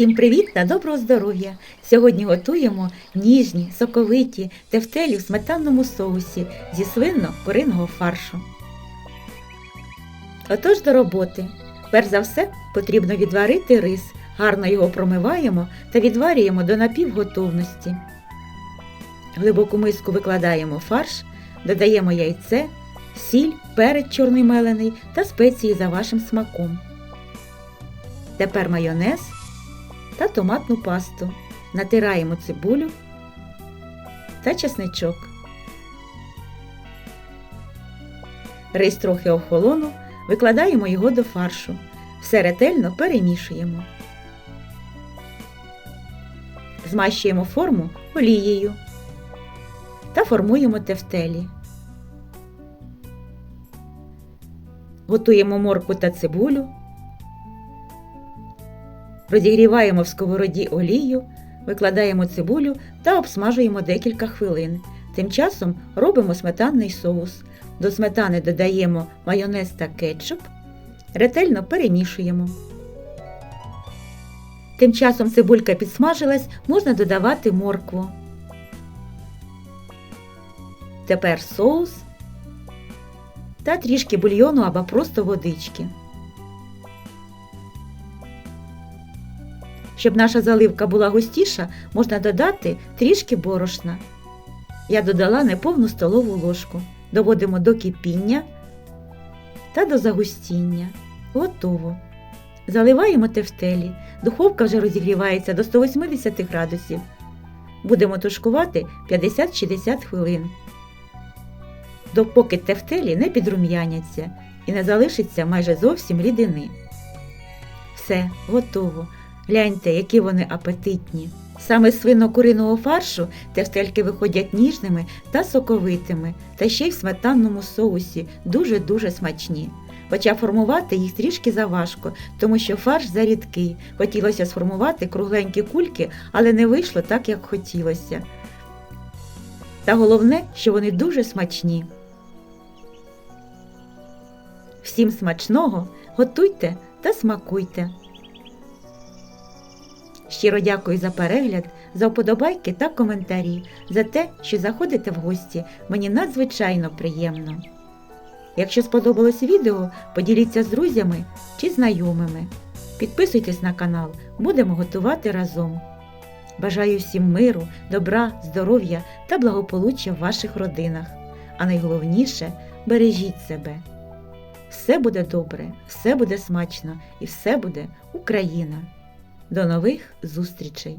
Всім привіт та доброго здоров'я! Сьогодні готуємо ніжні, соковиті тефтелі в сметанному соусі зі свинно-куриного фаршу. Отож до роботи. Перш за все потрібно відварити рис, гарно його промиваємо та відварюємо до напівготовності. В глибоку миску викладаємо фарш, додаємо яйце, сіль, перець чорний мелений та спеції за вашим смаком. Тепер майонез та томатну пасту. Натираємо цибулю та чесничок. Рис трохи охолонув, викладаємо його до фаршу. Все ретельно перемішуємо. Змащуємо форму олією та формуємо тефтелі. Готуємо морку та цибулю. Розігріваємо в сковороді олію, викладаємо цибулю та обсмажуємо декілька хвилин. Тим часом робимо сметанний соус. До сметани додаємо майонез та кетчуп, ретельно перемішуємо. Тим часом цибулька підсмажилась, можна додавати моркву. Тепер соус та трішки бульйону або просто водички. Щоб наша заливка була густіша, можна додати трішки борошна. Я додала неповну столову ложку. Доводимо до кипіння та до загустіння. Готово. Заливаємо тефтелі. Духовка вже розігрівається до 180 градусів. Будемо тушкувати 50-60 хвилин. Допоки тефтелі не підрум'яняться і не залишиться майже зовсім рідини. Все, готово. Гляньте, які вони апетитні. Саме з свино-куриного фаршу тефтельки виходять ніжними та соковитими, та ще й в сметанному соусі дуже-дуже смачні. Хоча формувати їх трішки заважко, тому що фарш зарідкий. Хотілося сформувати кругленькі кульки, але не вийшло так, як хотілося. Та головне, що вони дуже смачні. Всім смачного, готуйте та смакуйте. Щиро дякую за перегляд, за вподобайки та коментарі, за те, що заходите в гості. Мені надзвичайно приємно. Якщо сподобалось відео, поділіться з друзями чи знайомими. Підписуйтесь на канал, будемо готувати разом. Бажаю всім миру, добра, здоров'я та благополуччя в ваших родинах. А найголовніше бережіть себе. Все буде добре, все буде смачно і все буде Україна. До нових зустрічей!